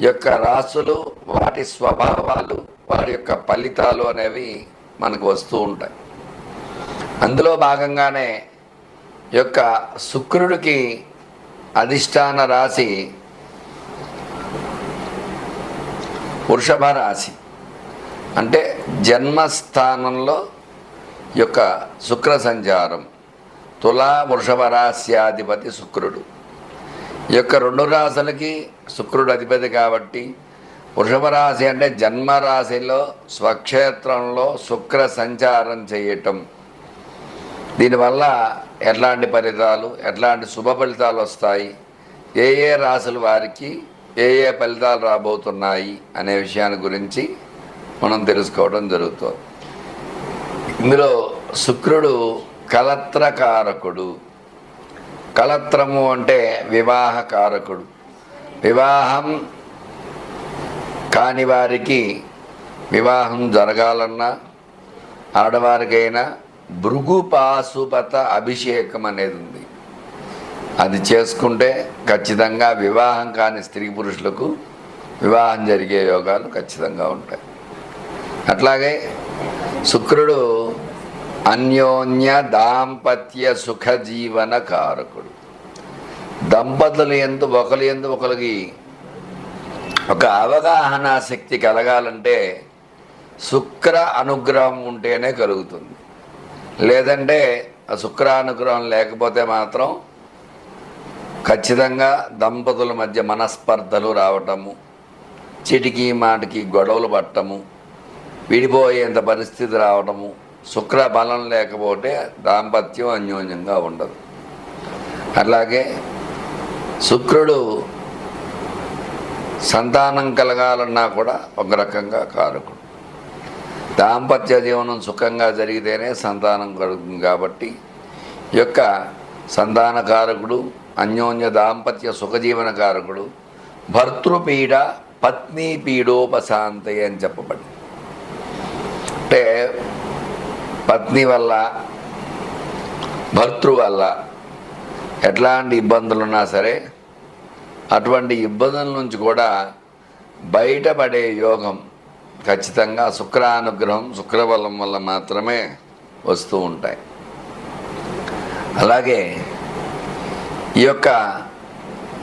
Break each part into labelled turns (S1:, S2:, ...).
S1: యొక్క రాసులు వాటి స్వభావాలు వారి యొక్క ఫలితాలు అనేవి మనకు వస్తూ ఉంటాయి. అందులో భాగంగానే యొక్క శుక్రుడికి అధిష్టాన రాశి వృషభ రాశి. అంటే జన్మస్థానంలో యొక్క శుక్ర సంచారం. తులా వృషభ రాశ్యాధిపతి శుక్రుడు. యొక్క రెండు రాశులకి శుక్రుడు అధిపతి కాబట్టి వృషభ రాశి అంటే జన్మరాశిలో స్వక్షేత్రంలో శుక్ర సంచారం చేయటం. దీనివల్ల ఎట్లాంటి ఫలితాలు ఎట్లాంటి శుభ ఫలితాలు వస్తాయి ఏ ఏ రాశుల వారికి ఏ ఏ ఫలితాలు రాబోతున్నాయి అనే విషయాన్ని గురించి మనం తెలుసుకోవడం జరుగుతుంది. ఇందులో శుక్రుడు కలత్రకారకుడు కలత్రము అంటే వివాహ కారకుడు వివాహం కాని వారికి వివాహం జరగాలన్నా ఆడవారికైనా భృగు పాశుపత అభిషేకం అనేది ఉంది. అది చేసుకుంటే ఖచ్చితంగా వివాహం కాని స్త్రీ పురుషులకు వివాహం జరిగే యోగాలు ఖచ్చితంగా ఉంటాయి. అట్లాగే శుక్రుడు అన్యోన్య దాంపత్య సుఖజీవన కారకుడు దంపతులు ఎందు ఒకరి ఎందు ఒకరికి ఒక అవగాహన శక్తి కలగాలంటే శుక్ర అనుగ్రహం ఉంటేనే కలుగుతుంది. లేదంటే ఆ శుక్ర అనుగ్రహం లేకపోతే మాత్రం ఖచ్చితంగా దంపతుల మధ్య మనస్పర్ధలు రావటము చిటికీ మాటికి గొడవలు పట్టము విడిపోయేంత పరిస్థితి రావటము శుక్ర బలం లేకపోతే దాంపత్యం అన్యోన్యంగా ఉండదు. అలాగే శుక్రుడు సంతానం కలగాలన్నా కూడా ఒక రకంగా కారకుడు. దాంపత్య జీవనం సుఖంగా జరిగితేనే సంతానం కలుగుతుంది కాబట్టి యొక్క సంతాన కారకుడు అన్యోన్య దాంపత్య సుఖజీవన కారకుడు భర్తృపీడ పత్ని పీడోపశాంతి అని చెప్పబడింది. అంటే పత్ని వల్ల భర్తృ వల్ల ఎట్లాంటి ఇబ్బందులు ఉన్నా సరే అటువంటి ఇబ్బందుల నుంచి కూడా బయటపడే యోగం ఖచ్చితంగా శుక్రానుగ్రహం శుక్రబలం వల్ల మాత్రమే వస్తూ ఉంటాయి. అలాగే ఈ యొక్క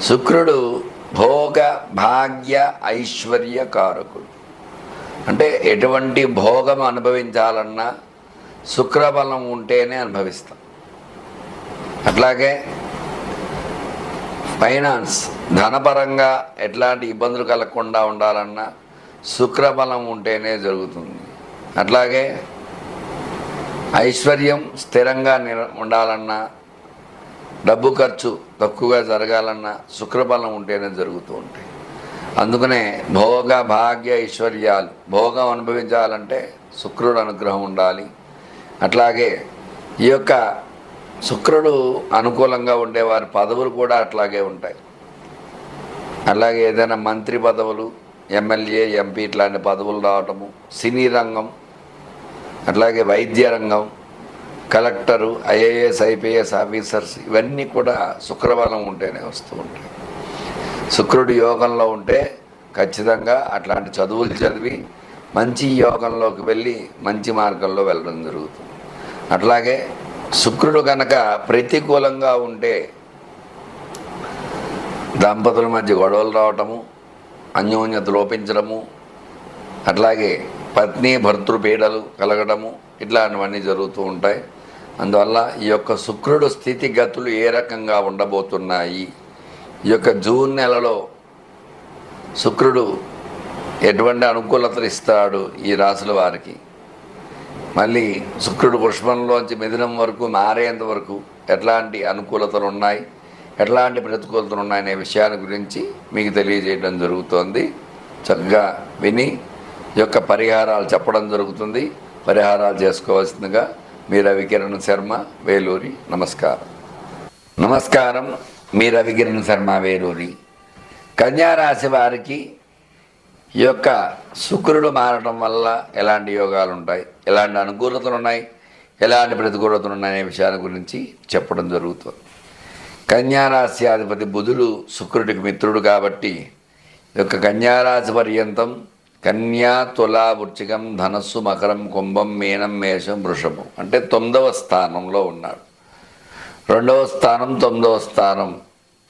S1: శుక్రుడు భోగ భాగ్య ఐశ్వర్య కారకుడు. అంటే ఎటువంటి భోగం అనుభవించాలన్నా శుక్రబలం ఉంటేనే అనుభవిస్తాం. అట్లాగే ఫైనాన్స్ ధనపరంగా ఎట్లాంటి ఇబ్బందులు కలగకుండా ఉండాలన్నా శుక్రబలం ఉంటేనే జరుగుతుంది. అట్లాగే ఐశ్వర్యం స్థిరంగా ఉండాలన్నా డబ్బు ఖర్చు తక్కువగా జరగాలన్నా శుక్రబలం ఉంటేనే జరుగుతూ ఉంటాయి. అందుకనే భోగ భాగ్య ఐశ్వర్యాలు భోగం అనుభవించాలంటే శుక్రుడు అనుగ్రహం ఉండాలి. అట్లాగే ఈ యొక్క శుక్రుడు అనుకూలంగా ఉండే వారి పదవులు కూడా అట్లాగే ఉంటాయి. అలాగే ఏదైనా మంత్రి పదవులు ఎమ్మెల్యే ఎంపీ ఇట్లాంటి పదవులు రావటము సినీ రంగం అట్లాగే వైద్య రంగం కలెక్టరు ఐఏఎస్ ఐపీఎస్ ఆఫీసర్స్ ఇవన్నీ కూడా శుక్రబలం ఉంటేనే వస్తూ ఉంటాయి. శుక్రుడు యోగంలో ఉంటే ఖచ్చితంగా అట్లాంటి చదువులు చదివి మంచి యోగంలోకి వెళ్ళి మంచి మార్గంలో వెళ్ళడం జరుగుతుంది. అట్లాగే శుక్రుడు కనుక ప్రతికూలంగా ఉంటే దంపతుల మధ్య గొడవలు రావటము అన్యోన్యత లోపించడము అట్లాగే పత్ని భర్తృ పీడలు కలగడము ఇట్లాంటివన్నీ జరుగుతూ ఉంటాయి. అందువల్ల ఈ యొక్క శుక్రుడు స్థితిగతులు ఏ రకంగా ఉండబోతున్నాయి? ఈ యొక్క జూన్ నెలలో శుక్రుడు ఎటువంటి అనుకూలతలు ఇస్తాడు ఈ రాశుల వారికి? మళ్ళీ శుక్రుడు పుష్పంలోంచి మిథునం వరకు మారేంత వరకు ఎట్లాంటి అనుకూలతలు ఉన్నాయి? ఎట్లాంటి ప్రతికూలతలు ఉన్నాయనే విషయాల గురించి మీకు తెలియజేయడం జరుగుతోంది. చక్కగా విని యొక్క పరిహారాలు చెప్పడం జరుగుతుంది. పరిహారాలు చేసుకోవాల్సిందిగా మీ రవికిరణ్ శర్మ వేలూరి నమస్కారం. నమస్కారం మీ రవికిరణ్ శర్మ వేలూరి. కన్యారాశి వారికి ఈ యొక్క శుక్రుడు మారడం వల్ల ఎలాంటి యోగాలు ఉంటాయి? ఎలాంటి అనుకూలతలు ఉన్నాయి? ఎలాంటి ప్రతికూలతలు ఉన్నాయనే విషయాల గురించి చెప్పడం జరుగుతుంది. కన్యారాశి అధిపతి బుధుడు శుక్రుడికి మిత్రుడు కాబట్టి ఈ యొక్క కన్యారాశి పర్యంతం కన్యా తులా వృచ్చికం ధనస్సు మకరం కుంభం మీనం మేషం వృషభం అంటే తొమ్మిదవ స్థానంలో ఉన్నాడు. రెండవ స్థానం తొమ్మిదవ స్థానం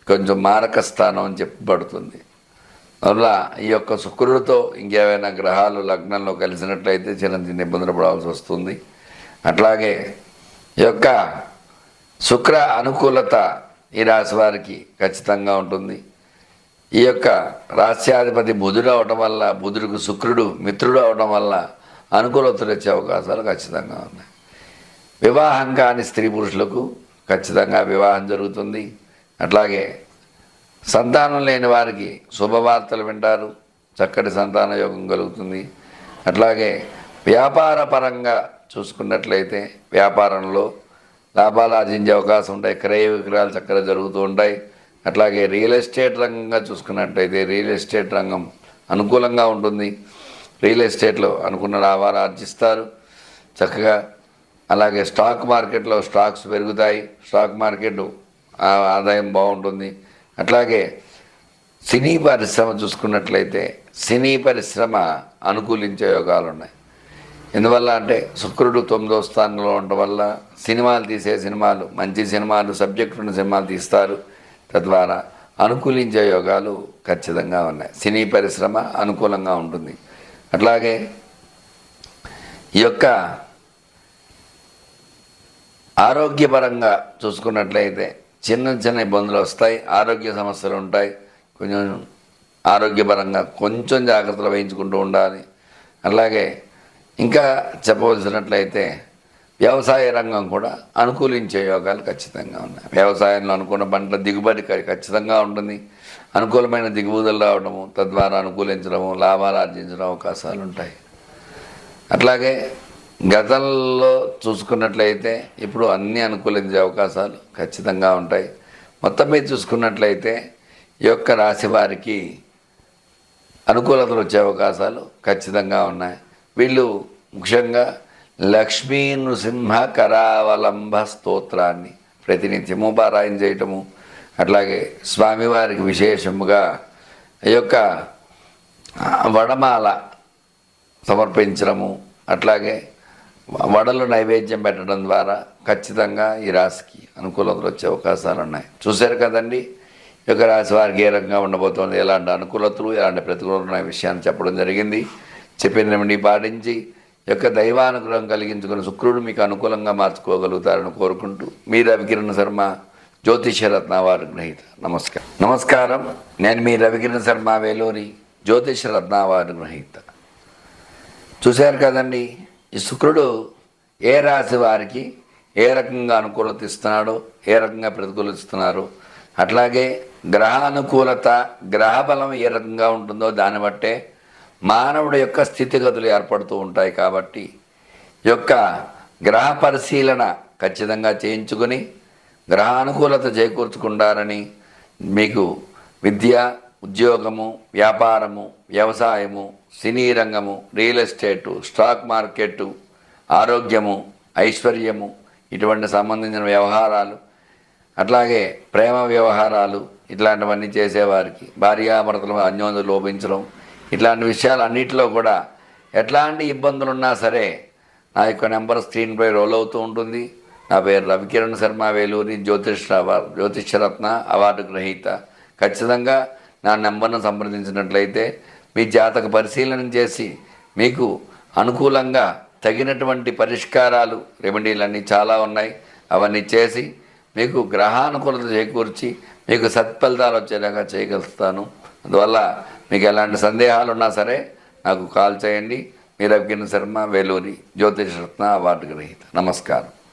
S1: కొంచెం మారక స్థానం అని చెప్పబడుతుంది. వల్ల ఈ యొక్క శుక్రుడితో ఇంకేమైనా గ్రహాలు లగ్నంలో కలిసినట్లయితే చిన్న చిన్న ఇబ్బందులు పడాల్సి వస్తుంది. అట్లాగే ఈ యొక్క శుక్ర అనుకూలత ఈ రాశి వారికి ఖచ్చితంగా ఉంటుంది. ఈ యొక్క రాస్యాధిపతి బుధుడు అవటం వల్ల బుధుడికి శుక్రుడు మిత్రుడు అవటం వల్ల అనుకూలతలు వచ్చే అవకాశాలు ఖచ్చితంగా ఉన్నాయి. వివాహం కాని స్త్రీ పురుషులకు ఖచ్చితంగా వివాహం జరుగుతుంది. అట్లాగే సంతానం లేని వారికి శుభవార్తలు వింటారు. చక్కటి సంతాన యోగం కలుగుతుంది. అట్లాగే వ్యాపార పరంగా చూసుకున్నట్లయితే వ్యాపారంలో లాభాలు ఆర్జించే అవకాశం ఉంటాయి. క్రయ విక్రయాలు చక్కగా జరుగుతూ ఉంటాయి. అట్లాగే రియల్ ఎస్టేట్ రంగంగా చూసుకున్నట్లయితే రియల్ ఎస్టేట్ రంగం అనుకూలంగా ఉంటుంది. రియల్ ఎస్టేట్లో అనుకున్న లాభాలు ఆర్జిస్తారు. చక్కగా అలాగే స్టాక్ మార్కెట్లో స్టాక్స్ పెరుగుతాయి. స్టాక్ మార్కెట్ ఆ- ఆదాయం బాగుంటుంది. అట్లాగే సినీ పరిశ్రమ చూసుకున్నట్లయితే సినీ పరిశ్రమ అనుకూలించే యోగాలు ఉన్నాయి. ఎందువల్ల అంటే శుక్రుడు తొమ్మిదో స్థానంలో ఉండటం వల్ల సినిమాలు తీసే సినిమాలు మంచి సినిమాలు సబ్జెక్ట్ ఉన్న సినిమాలు తీస్తారు. తద్వారా అనుకూలించే యోగాలు ఖచ్చితంగా ఉన్నాయి. సినీ పరిశ్రమ అనుకూలంగా ఉంటుంది. అట్లాగే ఈ యొక్క ఆరోగ్యపరంగా చూసుకున్నట్లయితే చిన్న చిన్న ఇబ్బందులు వస్తాయి ఆరోగ్య సమస్యలు ఉంటాయి. కొంచెం ఆరోగ్యపరంగా కొంచెం జాగ్రత్తలు వహించుకుంటూ ఉండాలి. అలాగే ఇంకా చెప్పవలసినట్లయితే వ్యవసాయ రంగం కూడా అనుకూలించే యోగాలు ఖచ్చితంగా ఉన్నాయి. వ్యవసాయంలో అనుకున్న పంటల దిగుబడి ఖచ్చితంగా ఉంటుంది. అనుకూలమైన దిగుబడులు రావడము తద్వారా అనుకూలించడము లాభాలు ఆర్జించడం అవకాశాలు ఉంటాయి. అట్లాగే గతంలో చూసుకున్నట్లయితే ఇప్పుడు అన్ని అనుకూలించే అవకాశాలు ఖచ్చితంగా ఉంటాయి. మొత్తం మీద చూసుకున్నట్లయితే ఈ యొక్క రాశి వారికి అనుకూలతలు వచ్చే అవకాశాలు ఖచ్చితంగా ఉన్నాయి. వీళ్ళు ముఖ్యంగా లక్ష్మీ నృసింహ కరావలంబ స్తోత్రాన్ని ప్రతినిత్యము పారాయణ చేయటము అట్లాగే స్వామివారికి విశేషముగా ఈ యొక్క వడమాల సమర్పించడము అట్లాగే వడలు నైవేద్యం పెట్టడం ద్వారా ఖచ్చితంగా ఈ రాశికి అనుకూలతలు వచ్చే అవకాశాలు ఉన్నాయి. చూశారు కదండి? ఈ యొక్క రాశి వారికి ఏ రకంగా ఉండబోతోంది? ఎలాంటి అనుకూలతలు ఎలాంటి ప్రతికూలతలు ఉన్న విషయాన్ని చెప్పడం జరిగింది. చెప్పినవి పాటించి యొక్క దైవానుగ్రహం కలిగించుకున్న శుక్రుడు మీకు అనుకూలంగా మార్చుకోగలుగుతారని కోరుకుంటూ మీ రవికిరణ్ శర్మ జ్యోతిషరత్న వారి గ్రహీత. నమస్కారం. నమస్కారం. నేను మీ రవికిరణ్ శర్మ వేలూరి జ్యోతిషరత్న వారి గ్రహీత. చూశారు కదండి? ఈ శుక్రుడు ఏ రాశి వారికి ఏ రకంగా అనుకూలత ఇస్తున్నాడో ఏ రకంగా ప్రతికూలిస్తున్నారు అట్లాగే గ్రహానుకూలత గ్రహ బలం ఏ రకంగా ఉంటుందో దాన్ని బట్టే మానవుడి యొక్క స్థితిగతులు ఏర్పడుతూ ఉంటాయి కాబట్టి యొక్క గ్రహ పరిశీలన ఖచ్చితంగా చేయించుకొని గ్రహానుకూలత చేకూర్చుకుంటారని మీకు విద్య ఉద్యోగము వ్యాపారము వ్యవసాయము సినీ రంగము రియల్ ఎస్టేటు స్టాక్ మార్కెట్టు ఆరోగ్యము ఐశ్వర్యము ఇటువంటి సంబంధించిన వ్యవహారాలు అట్లాగే ప్రేమ వ్యవహారాలు ఇట్లాంటివన్నీ చేసేవారికి భార్యాభర్తలు అన్యోన్యం లోపించడం ఇట్లాంటి విషయాలు అన్నిటిలో కూడా ఎట్లాంటి ఇబ్బందులు ఉన్నా సరే నా యొక్క నెంబర్ స్క్రీన్పై రోల్ అవుతూ ఉంటుంది. నా పేరు రవికిరణ్ శర్మ వేలూరి జ్యోతిష్ జ్యోతిష్యరత్న అవార్డు గ్రహీత. ఖచ్చితంగా నా నెంబర్ను సంప్రదించినట్లయితే మీ జాతక పరిశీలన చేసి మీకు అనుకూలంగా తగినటువంటి పరిష్కారాలు రెమెడీలన్నీ చాలా ఉన్నాయి. అవన్నీ చేసి మీకు గ్రహానుకూలత చేకూర్చి మీకు సత్ఫలితాలు వచ్చేలాగా చేయగలుగుతాను. అందువల్ల మీకు ఎలాంటి సందేహాలు ఉన్నా సరే నాకు కాల్ చేయండి. మీరు అభిజ్ఞ శర్మ వేలూరి జ్యోతిష్ రత్న అవార్డు గ్రహీత. నమస్కారం.